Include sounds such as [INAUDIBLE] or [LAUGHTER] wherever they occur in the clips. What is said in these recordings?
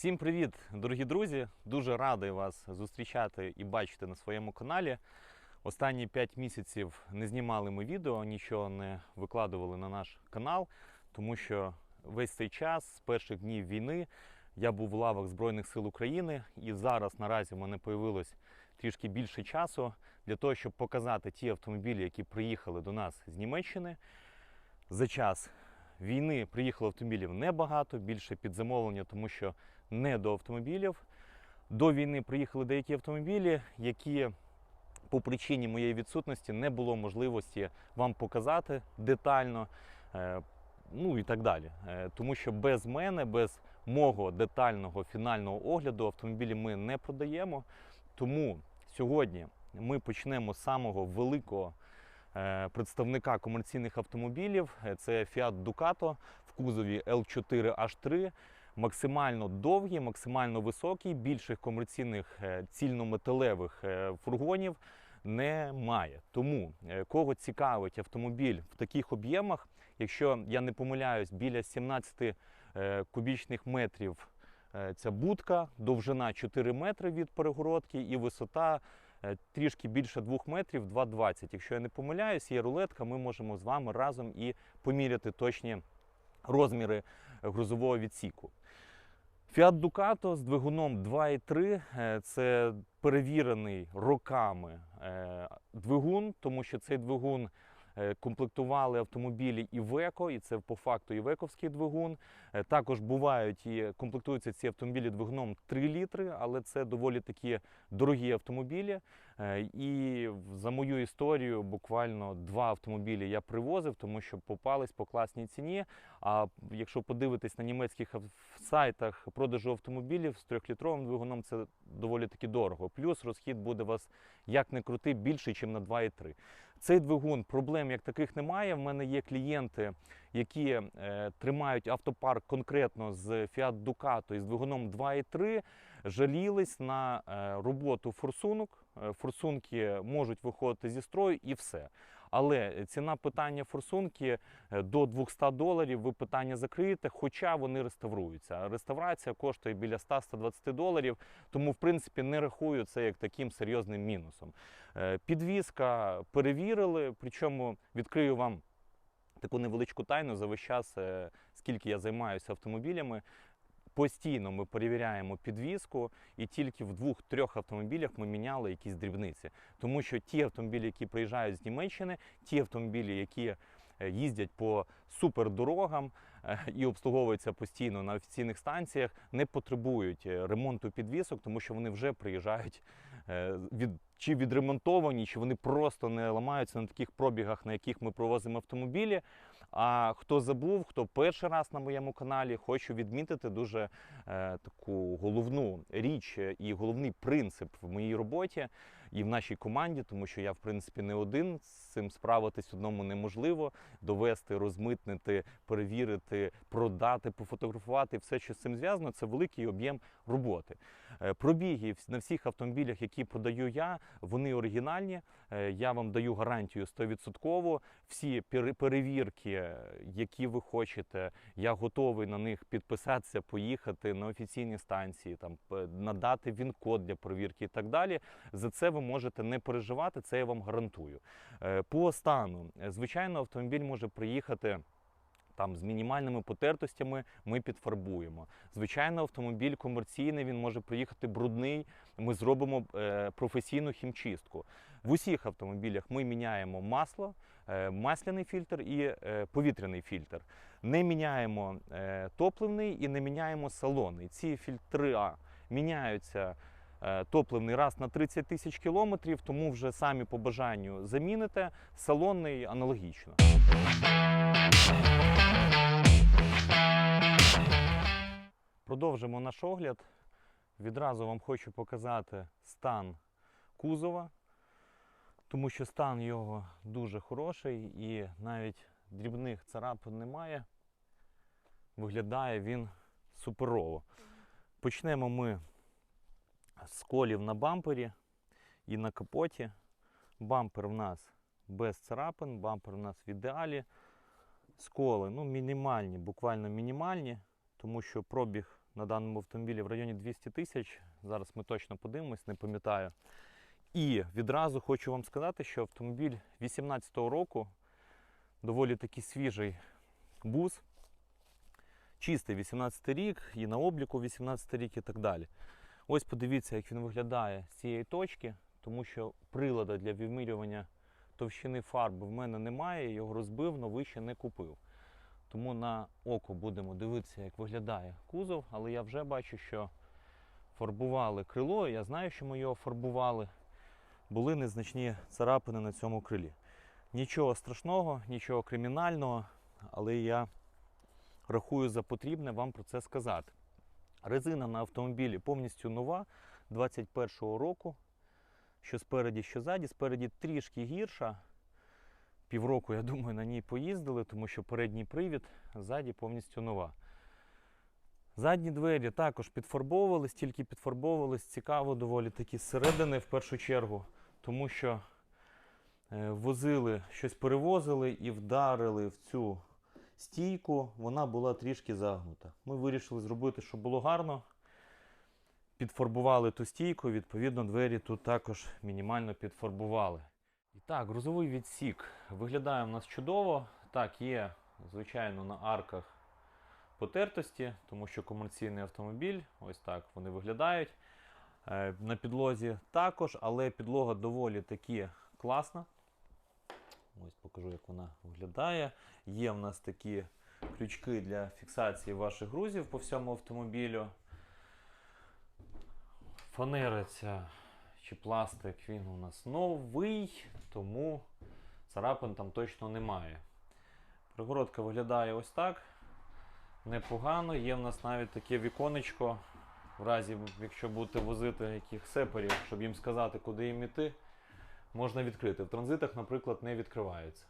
Всім привіт, дорогі друзі! Дуже радий вас зустрічати і бачити на своєму каналі. Останні 5 місяців не знімали ми відео, нічого не викладували на наш канал, тому що весь цей час з перших днів війни я був в лавах Збройних сил України, і зараз наразі в мене появилось трішки більше часу для того, щоб показати ті автомобілі, які приїхали до нас з Німеччини. За час війни приїхало автомобілів небагато, більше під замовлення, тому що не до автомобілів. До війни приїхали деякі автомобілі, які по причині моєї відсутності не було можливості вам показати детально, е, ну і так далі. Е, Тому що без мене, без мого детального фінального огляду автомобілі ми не продаємо. Тому сьогодні ми почнемо з самого великого представника комерційних автомобілів. Е, Це Fiat Ducato в кузові L4H3 максимально довгий, максимально високий, більших комерційних е, цільнометалевих е, фургонів немає. Тому е, кого цікавить автомобіль в таких об'ємах, якщо я не помиляюсь, біля 17 е, кубічних метрів е, ця будка, довжина 4 метри від перегородки і висота е, трішки більше 2 метрів 2,20. Якщо я не помиляюсь, є рулетка, ми можемо з вами разом і поміряти точні розміри грузового відсіку. Fiat Ducato з двигуном 2.3 е, це перевірений роками е, двигун, тому що цей двигун е, комплектували автомобілі Iveco, і це по факту івековський двигун. Е, Також бувають і комплектуються ці автомобілі двигуном 3 літри, але це доволі такі дорогі автомобілі. Е, І за мою історію буквально два автомобілі я привозив, тому що попались по класній ціні. А якщо подивитись на німецьких сайтах продажу автомобілів з трьохлітровим двигуном, це доволі таки дорого. Плюс розхід буде у вас як не крути більший, ніж на 2,3. Цей двигун проблем як таких немає. В мене є клієнти, які е, тримають автопарк конкретно з Fiat Ducato із двигуном 2,3, жалілись на е, роботу форсунок. Е, Форсунки можуть виходити зі строю і все. Але ціна питання форсунки е, до 200 доларів ви питання закриєте, хоча вони реставруються. Реставрація коштує біля 100-120 доларів, тому в принципі не рахую це як таким серйозним мінусом. Е, Підвізка перевірили, причому відкрию вам таку невеличку тайну за весь час, е, скільки я займаюся автомобілями. Постійно ми перевіряємо підвізку, і тільки в двох-трьох автомобілях ми міняли якісь дрібниці. Тому що ті автомобілі, які приїжджають з Німеччини, ті автомобілі, які е, їздять по супердорогам е, і обслуговуються постійно на офіційних станціях, не потребують е, ремонту підвісок, тому що вони вже приїжджають від чи відремонтовані, чи вони просто не ламаються на таких пробігах, на яких ми провозимо автомобілі. А хто забув, хто перший раз на моєму каналі, хочу відмітити дуже е, таку головну річ і головний принцип в моїй роботі і в нашій команді, тому що я, в принципі, не один. З цим справитись одному неможливо. Довести, розмитнити, перевірити, продати, пофотографувати все, що з цим зв'язано, це великий об'єм роботи. Е, Пробіги на всіх автомобілях, які продаю я, вони оригінальні. Е, Я вам даю гарантію 100%. Всі перевірки, е, які ви хочете, я готовий на них підписатися, поїхати на офіційні станції, там надати він-код для перевірки і так далі. За це ви можете не переживати, це я вам гарантую. Е, По стану, е, звичайно, автомобіль може приїхати. Там з мінімальними потертостями ми підфарбуємо. Звичайно, автомобіль комерційний, він може приїхати брудний. Ми зробимо е, професійну хімчистку. В усіх автомобілях ми міняємо масло, е, масляний фільтр і е, повітряний фільтр. Не міняємо е, топливний і не міняємо салонний. Ці фільтри а, міняються. Е, Топливний раз на 30 тисяч кілометрів, тому вже самі по бажанню заміните. Салонний аналогічно. Продовжимо наш огляд. Відразу вам хочу показати стан кузова, тому що стан його дуже хороший і навіть дрібних царапин немає. Виглядає він суперово. Почнемо ми з колів на бампері і на капоті. Бампер в нас без царапин, бампер у нас в ідеалі. Сколи ну, мінімальні, буквально мінімальні, тому що пробіг на даному автомобілі в районі 200 тисяч. Зараз ми точно подивимось, не пам'ятаю. І відразу хочу вам сказати, що автомобіль 18-го року доволі таки свіжий бус. Чистий 18 рік, і на обліку 18 рік і так далі. Ось подивіться, як він виглядає з цієї точки, тому що прилада для вимірювання товщини фарби в мене немає, його розбив, але вище не купив. Тому на око будемо дивитися, як виглядає кузов, але я вже бачу, що фарбували крило. Я знаю, що ми його фарбували. Були незначні царапини на цьому крилі. Нічого страшного, нічого кримінального, але я рахую за потрібне вам про це сказати. Резина на автомобілі повністю нова 21-го року. Що спереді, що ззаді. Спереді трішки гірша. Півроку, я думаю, на ній поїздили, тому що передній привід, ззаді повністю нова. Задні двері також підфарбовувались, тільки підфарбовувались цікаво доволі таки зсередини в першу чергу, тому що е, возили, щось перевозили і вдарили в цю стійку, вона була трішки загнута. Ми вирішили зробити, щоб було гарно. Підфарбували ту стійку, відповідно, двері тут також мінімально підфарбували. І так, грузовий відсік виглядає у нас чудово. Так, є, звичайно, на арках потертості, тому що комерційний автомобіль, ось так вони виглядають. Е, На підлозі також, але підлога доволі таки класна. Ось покажу, як вона виглядає. Є в нас такі крючки для фіксації ваших грузів по всьому автомобілю. Фанера ця чи пластик, він у нас новий, тому царапин там точно немає. Пригородка виглядає ось так. Непогано. Є в нас навіть таке віконечко, в разі, якщо будете возити яких сеперів, щоб їм сказати, куди їм іти, можна відкрити. В транзитах, наприклад, не відкривається.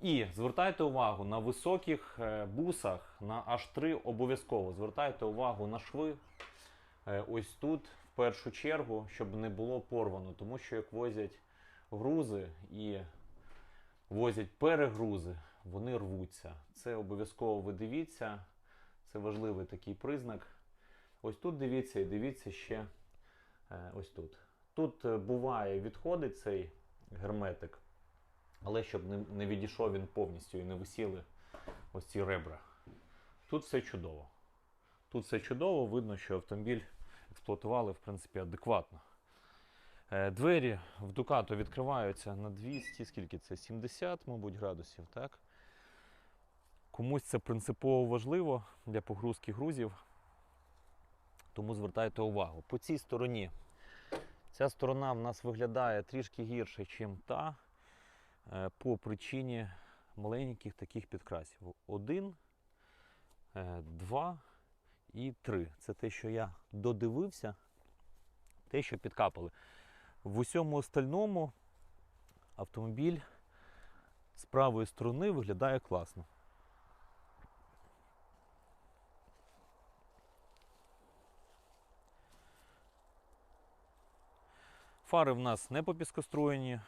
І звертайте увагу на високих е, бусах, на H3 обов'язково звертайте увагу на шви. Е, Ось тут, в першу чергу, щоб не було порвано, тому що як возять грузи і возять перегрузи, вони рвуться. Це обов'язково ви дивіться. Це важливий такий признак. Ось тут дивіться і дивіться ще е, ось тут. Тут е, буває відходить цей герметик, але щоб не, не відійшов він повністю і не висіли ось ці ребра. Тут все чудово. Тут все чудово, видно, що автомобіль експлуатували в принципі адекватно. Е, Двері в Дукато відкриваються на 200, скільки це? 70, мабуть, градусів, так? Комусь це принципово важливо для погрузки грузів, тому звертайте увагу. По цій стороні ця сторона в нас виглядає трішки гірше, ніж та, е, по причині маленьких таких підкрасів. Один, е, два і три. Це те, що я додивився, те, що підкапали. В усьому остальному автомобіль з правої сторони виглядає класно. Фари в нас не попіскоструєні.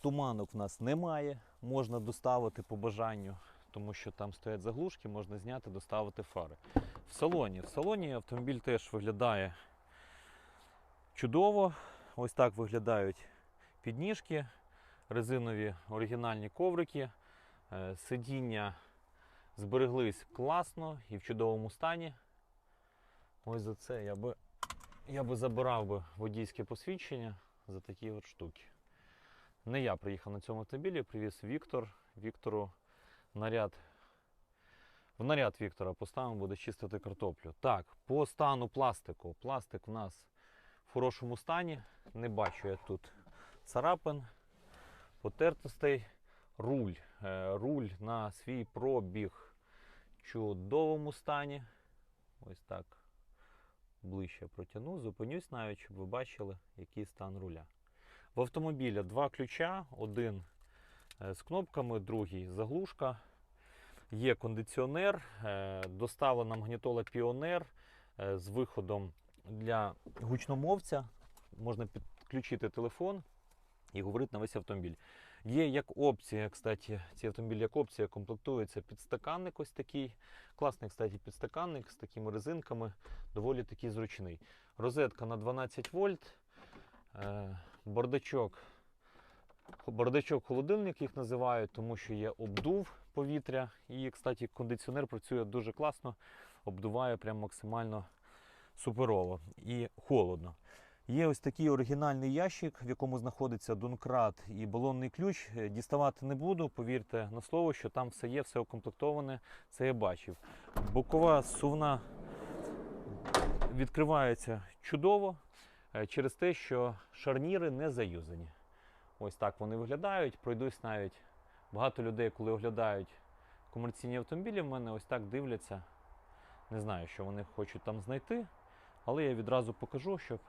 Туманок в нас немає, можна доставити по бажанню, тому що там стоять заглушки, можна зняти, доставити фари. В салоні. В салоні автомобіль теж виглядає чудово. Ось так виглядають підніжки, резинові оригінальні коврики. Е, Сидіння збереглись класно і в чудовому стані. Ось за це я би, я би забирав би водійське посвідчення за такі от штуки. Не я приїхав на цьому автомобілі, привіз Віктор. Віктору наряд. В наряд Віктора поставимо, буде чистити картоплю. Так, по стану пластику. Пластик в нас в хорошому стані. Не бачу я тут царапин, потертостей. Руль. Е, Руль на свій пробіг в чудовому стані. Ось так ближче протягну, зупинюсь навіть, щоб ви бачили, який стан руля. В автомобілі два ключа, один е, з кнопками, другий заглушка. Є кондиціонер, е, доставлена магнітола Піонер е, з виходом для гучномовця. Можна підключити телефон і говорити на весь автомобіль. Є як опція, кстати, ці автомобілі як опція комплектується підстаканник ось такий. Класний, кстати, підстаканник з такими резинками, доволі такий зручний. Розетка на 12 вольт, е, бардачок. Бардачок холодильник їх називають, тому що є обдув повітря. І, кстати, кондиціонер працює дуже класно, обдуває прям максимально суперово і холодно. Є ось такий оригінальний ящик, в якому знаходиться донкрат і балонний ключ. Е, Діставати не буду, повірте на слово, що там все є, все укомплектоване. Це я бачив. Бокова сувна відкривається чудово е, через те, що шарніри не заюзані. Ось так вони виглядають. Пройдусь навіть багато людей, коли оглядають комерційні автомобілі, в мене ось так дивляться. Не знаю, що вони хочуть там знайти, але я відразу покажу, щоб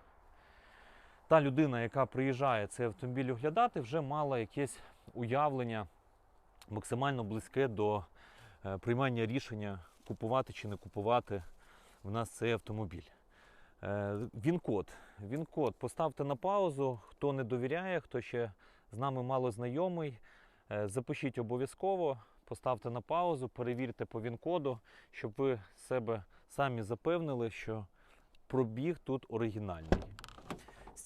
та людина, яка приїжджає цей автомобіль оглядати, вже мала якесь уявлення максимально близьке до е, приймання рішення, купувати чи не купувати в нас цей автомобіль. Е, Він-код. Поставте на паузу. Хто не довіряє, хто ще з нами мало знайомий, е, запишіть обов'язково, поставте на паузу, перевірте по він-коду, щоб ви себе самі запевнили, що пробіг тут оригінальний.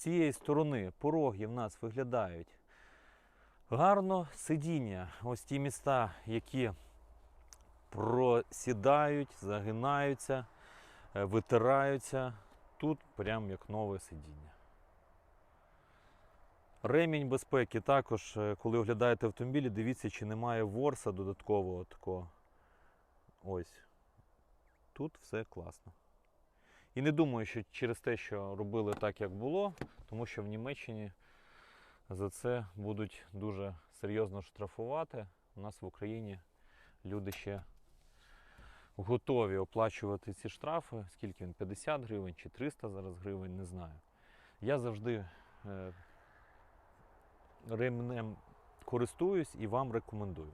Цієї сторони пороги в нас виглядають гарно сидіння. Ось ті міста, які просідають, загинаються, е, витираються. Тут прям як нове сидіння. Ремінь безпеки також, е, коли оглядаєте автомобілі, дивіться, чи немає ворса додаткового такого. Ось. Тут все класно. І не думаю, що через те, що робили так, як було, тому що в Німеччині за це будуть дуже серйозно штрафувати. У нас в Україні люди ще готові оплачувати ці штрафи. Скільки він? 50 гривень чи 300 зараз гривень, не знаю. Я завжди е, ремнем користуюсь і вам рекомендую.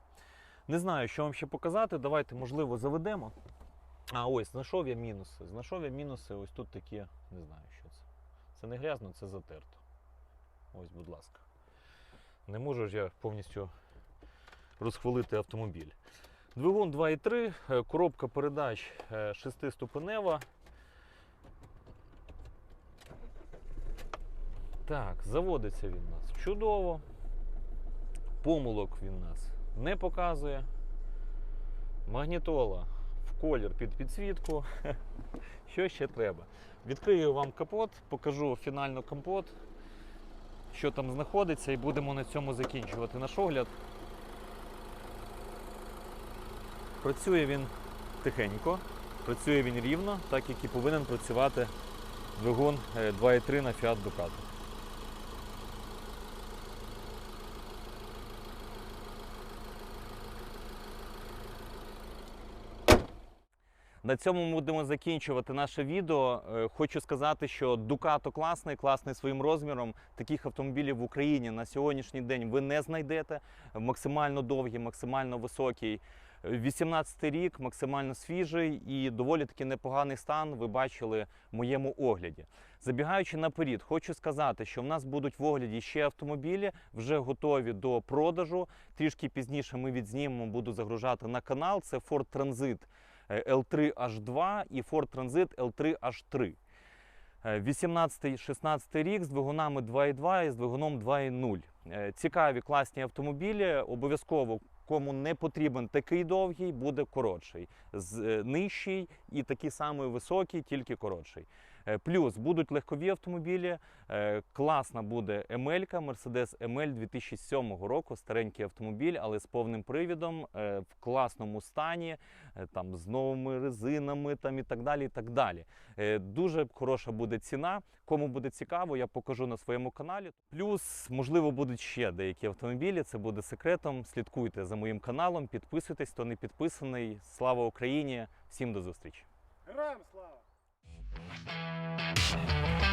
Не знаю, що вам ще показати. Давайте, можливо, заведемо. А, ось, знайшов я мінуси. Знайшов я мінуси, ось тут такі, не знаю, що це. Це не грязно, це затерто. Ось, будь ласка. Не можу ж я повністю розхвалити автомобіль. Двигун 2.3, е, коробка передач 6-ступенева. Так, заводиться він у нас чудово. Помилок він нас не показує. Магнітола колір під підсвітку. [LAUGHS] Що ще треба? Відкрию вам капот, покажу фінально компот, що там знаходиться, і будемо на цьому закінчувати наш огляд. Працює він тихенько, працює він рівно, так як і повинен працювати двигун е, 2.3 на Fiat Ducato. На цьому ми будемо закінчувати наше відео. Е, Хочу сказати, що Ducato класний, класний своїм розміром. Таких автомобілів в Україні на сьогоднішній день ви не знайдете. Максимально довгий, максимально високий. 18 рік, максимально свіжий і доволі таки непоганий стан. Ви бачили в моєму огляді. Забігаючи наперед, хочу сказати, що в нас будуть в огляді ще автомобілі, вже готові до продажу. Трішки пізніше ми відзнімемо, буду загружати на канал. Це Ford Transit L3H2 і Ford Transit L3H3. 18-16 рік з двигунами 2.2 і з двигуном 2.0. Е, Цікаві класні автомобілі. Обов'язково, кому не потрібен такий довгий, буде коротший. З, е, нижчий і такий самий високий, тільки коротший. Е, Плюс будуть легкові автомобілі. Е, Класна буде Емелька, Mercedes ML 2007 року. Старенький автомобіль, але з повним привідом, е, в класному стані, там з новими резинами там і так далі. І так далі. Дуже хороша буде ціна. Кому буде цікаво, я покажу на своєму каналі. Плюс, можливо, будуть ще деякі автомобілі. Це буде секретом. Слідкуйте за моїм каналом, підписуйтесь, хто не підписаний. Слава Україні! Всім до зустрічі! Героям слава! Thank you.